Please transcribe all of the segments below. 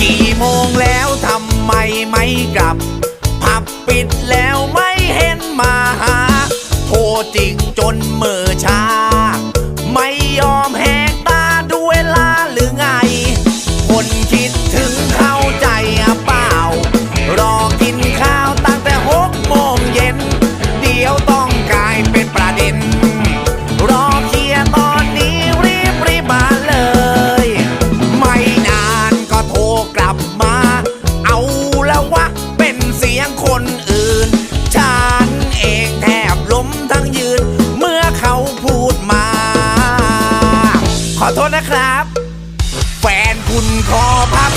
กี่โมงแล้วทำไมไม่กลับ ผับปิดแล้วไม่เห็นมาโทรจริงจนเมือ คนอื่น ฉันเองแทบล้มทั้งยืน เมื่อเขาพูดมา ขอโทษนะครับ แฟนคุณขอพับ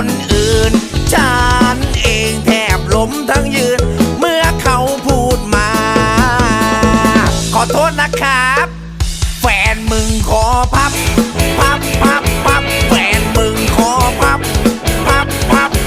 คนอื่น ฉันเองแทบล้มทั้งยืน เมื่อเขาพูดมา ขอโทษนะครับ